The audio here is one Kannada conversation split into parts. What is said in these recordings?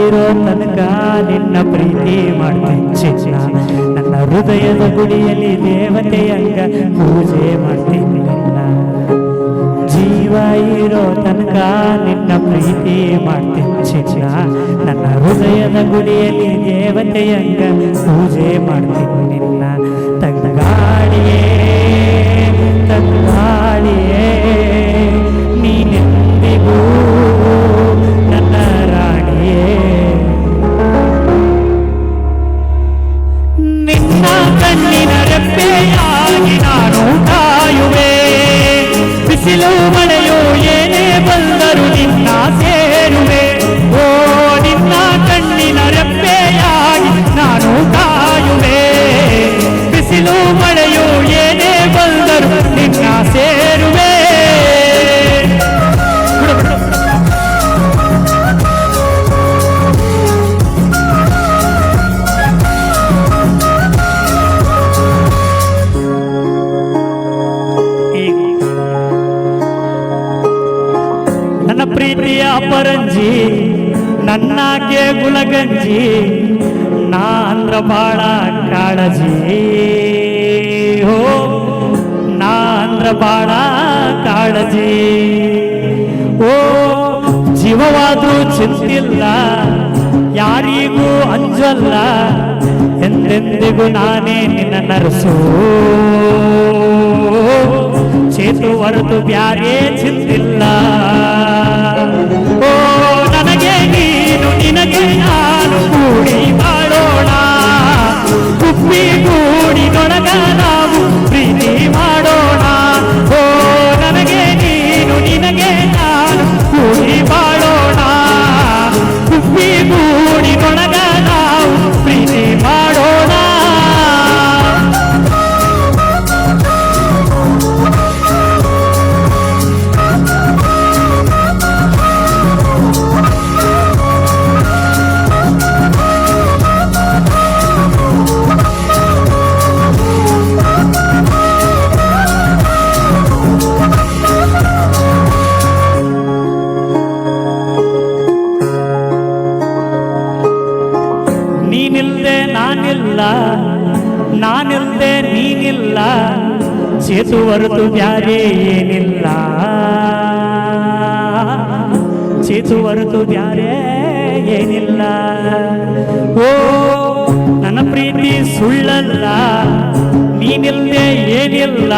ಇರೋ ತನಕ ನಿನ್ನ ಪ್ರೀತಿ ಮಾಡ್ತೀನಿ ಚಿನ್ನ ನನ್ನ ಹೃದಯದ ಗುಡಿಯಲ್ಲಿ ದೇವತೆಯಂಗ ಪೂಜೆ ಮಾಡ್ತೀನಿ ನಿನ್ನ ಜೀವ ಇರೋ ತನಕ ನಿನ್ನ ಪ್ರೀತಿ ಮಾಡ್ತೀನಿ ಚಿನ್ನ ನನ್ನ ಹೃದಯದ ಗುಡಿಯಲ್ಲಿ ದೇವತೆಯಂಗ ಪೂಜೆ ಮಾಡ್ತೀನಿ ನಿನ್ನ ಬಿಸಿಲು ಮಳೆಯು ಏನೇ ಬಂದರೂ ನಿನ್ನ ಸೇರುವೆ ಓ ನಿನ್ನ ಕಣ್ಣಿನ ರೆಪ್ಪೆಯಾಗಿ ನಾನು ಕಾಯುವೆ ಬಿಸಿಲು ಮಳೆಯು ನನ್ನ ಪ್ರೀತಿಯ ಅಪರಂಜಿ, ನನ್ನಾಗೆ ಗುಲಗಂಜಿ ನಾ ಅಂದ್ರ ಬಾಳ ಕಾಳಜಿ. ಹೋ ನಾ ಅಂದ್ರ ಬಾಳ ಕಾಳಜಿ. ಓ, ಜೀವವಾದ್ರೂ ಚಿಂತಿಲ್ಲ, ಯಾರಿಗೂ ಅಂಜಲ್ಲ, ಎಂದೆಂದಿಗೂ ನಾನೇ ನಿನ್ನ ನರಸು. ಚೇತು ಹೊರತು ಬ್ಯಾರೇ ಚಿಂತಿಲ್ಲ. ನಾನಿಲ್ಲ ನಾನಿಲ್ಲದೆ ನೀನಿಲ್ಲ, ಸೇತು ಹೊರತು ಬ್ಯಾರೆ ಏನಿಲ್ಲ. ಸೇತು ಹೊರತು ಬ್ಯಾರೆ ಏನಿಲ್ಲ. ಓ, ನನ್ನ ಪ್ರೀತಿ ಸುಳ್ಳಲ್ಲ ನೀನಿಲ್ಲದೆ ಏನಿಲ್ಲ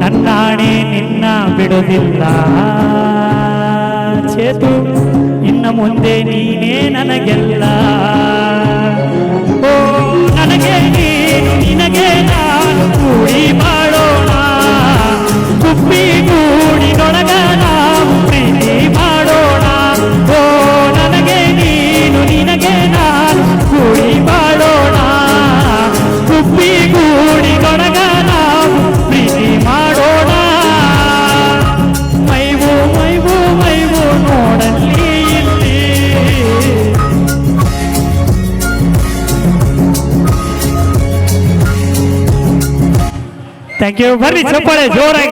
ನನ್ನಾಣೆ ನಿನ್ನ ಬಿಡುವುದಿಲ್ಲ. ಚೇತು ಇನ್ನ ಮುಂದೆ ನೀನೇ ನನಗೆಲ್ಲ. ಥ್ಯಾಂಕ್ ಯು ಬರ್ರಿ ಚಪ್ಪಾಳೆ ಜೋರಾಗಿ.